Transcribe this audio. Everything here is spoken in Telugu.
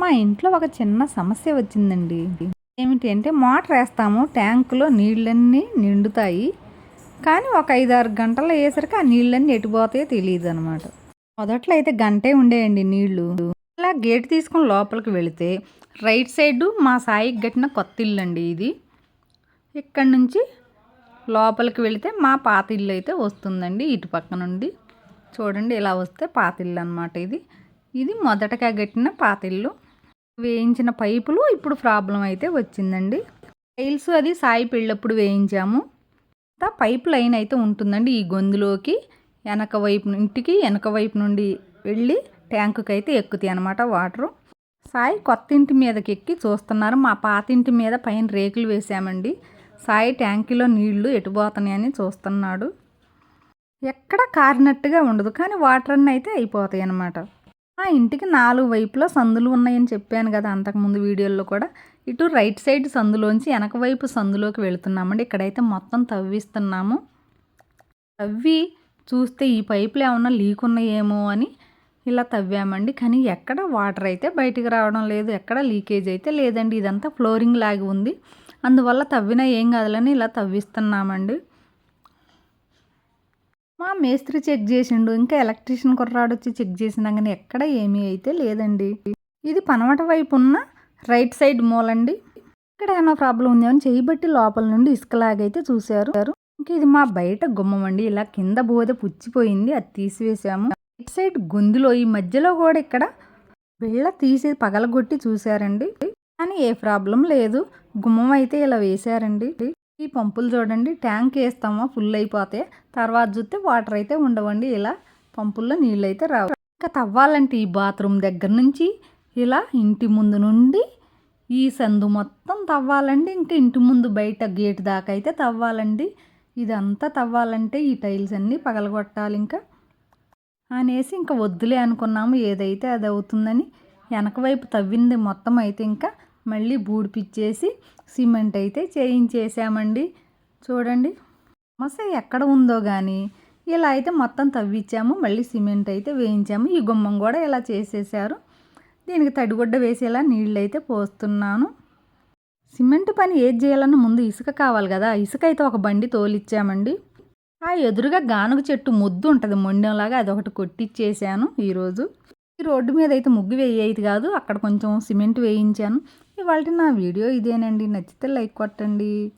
మా ఇంట్లో ఒక చిన్న సమస్య వచ్చిందండి. ఏమిటి అంటే మోటార్ వేస్తాము ట్యాంకులో నీళ్ళన్నీ నిండుతాయి. కానీ ఒక ఐదారు గంటలు అయ్యేసరికి ఆ నీళ్ళన్నీ ఎటుపోతాయో తెలియదు అనమాట మొదట్లో అయితే గంటే ఉండేయండి నీళ్ళు ఇలా గేట్ తీసుకొని లోపలికి వెళితే రైట్ సైడ్ మా సాయికి కట్టిన కొత్త ఇల్లు అండి ఇది. ఇక్కడ నుంచి లోపలికి వెళితే మా పాత ఇల్లు అయితే వస్తుందండి ఇటు పక్క నుండి. చూడండి ఇలా వస్తే పాత ఇల్లు అనమాట ఇది. ఇది మొదటగా కట్టిన పాత ఇల్లు. వేయించిన పైపులు ఇప్పుడు ప్రాబ్లం అయితే వచ్చిందండి. టైల్స్ అది సాయి పెళ్ళప్పుడు వేయించాము. పైప్ లైన్ అయితే ఉంటుందండి ఈ గొంతులోకి. వెనక వైపు ఇంటికి వెనక వైపు నుండి వెళ్ళి ట్యాంకుకి అయితే ఎక్కుతాయి అనమాట వాటరు. సాయి కొత్త ఇంటి మీదకి ఎక్కి చూస్తున్నారు. మా పాత ఇంటి మీద పైన రేకులు వేసామండి. సాయి ట్యాంకీలో నీళ్ళు ఎటుపోతున్నాయని చూస్తున్నాడు. ఎక్కడ కారినట్టుగా ఉండదు. కానీ వాటర్ అన్నీ అయితే అయిపోతాయి అన్నమాట. ఆ ఇంటికి నాలుగు వైపులా సందులు ఉన్నాయని చెప్పాను కదా అంతకుముందు వీడియోలో కూడా. ఇటు రైట్ సైడ్ సందులోంచి వెనక వైపు సందులోకి వెళుతున్నామండి. ఇక్కడైతే మొత్తం తవ్విస్తున్నాము. తవ్వి చూస్తే ఈ పైపులు ఏమన్నా లీక్ ఉన్నాయేమో అని ఇలా తవ్వామండి. కానీ ఎక్కడ వాటర్ అయితే బయటికి రావడం లేదు ఎక్కడ లీకేజ్ అయితే లేదండి. ఇదంతా ఫ్లోరింగ్ లాగి ఉంది. అందువల్ల తవ్వినా ఏం కాదులని ఇలా తవ్విస్తున్నామండి. మా మేస్త్రి చెక్ చేసిండు. ఇంకా ఎలక్ట్రీషియన్ కుర్రాడు వచ్చి చెక్ చేసినా కానీ ఎక్కడ ఏమీ అయితే లేదండి. ఇది పనమట వైపు ఉన్న రైట్ సైడ్ మూలండి ఇక్కడ ఏమైనా ప్రాబ్లం ఉంది అని చేయబట్టి లోపల నుండి ఇసుకలాగైతే చూశారు. ఇంకా ఇది మా బయట గుమ్మం అండి. ఇలా కింద బోధ పుచ్చిపోయింది. అది తీసివేసాము. రైట్ సైడ్ గొంతులో ఈ మధ్యలో కూడా ఇక్కడ బిళ్ళ తీసి పగలగొట్టి చూశారండి. కానీ ఏ ప్రాబ్లం లేదు. గుమ్మం అయితే ఇలా వేశారండి. ఈ పంపులు చూడండి ట్యాంక్ వేస్తామా ఫుల్ అయిపోతే. తర్వాత చూస్తే వాటర్ అయితే ఉండవండి ఇలా పంపుల్లో నీళ్ళు అయితే రావు. ఇంకా తవ్వాలంటే ఈ బాత్రూమ్ దగ్గర నుంచి ఇలా ఇంటి ముందు నుండి ఈ సందు మొత్తం తవ్వాలండి. ఇంకా ఇంటి ముందు బయట గేట్ దాకా అయితే తవ్వాలండి. ఇదంతా తవ్వాలంటే ఈ టైల్స్ అన్నీ పగలగొట్టాలి ఇంకా. అనేసి ఇంకా వద్దులే అనుకున్నాము ఏదైతే అది అవుతుందని. వెనక వైపు తవ్వింది మొత్తం అయితే ఇంకా. మళ్ళీ బూడిపిచ్చేసి సిమెంట్ అయితే చేయించేసామండి. చూడండి. సమస్య ఎక్కడ ఉందో కానీ ఇలా అయితే మొత్తం తవ్విచ్చాము. మళ్ళీ సిమెంట్ అయితే వేయించాము. ఈ గుమ్మం కూడా ఇలా చేసేసారు. దీనికి తడిగుడ్డ వేసేలా నీళ్ళు అయితే పోస్తున్నాను. సిమెంట్ పని ఏది చేయాలన్నా ముందు ఇసుక కావాలి కదా. ఇసుక అయితే ఒక బండి తోలిచ్చామండి. ఆ ఎదురుగా గానుగ చెట్టు ముద్దు ఉంటుంది. మొండెంలాగా అదొకటి కొట్టిచ్చేసాను ఈరోజు. రోడ్డు మీద అయితే ముగ్గు వేయేది కాదు అక్కడ కొంచెం సిమెంట్ వేయించాను. ఇవాళ నా వీడియో ఇదేనండి. నచ్చితే లైక్ కొట్టండి.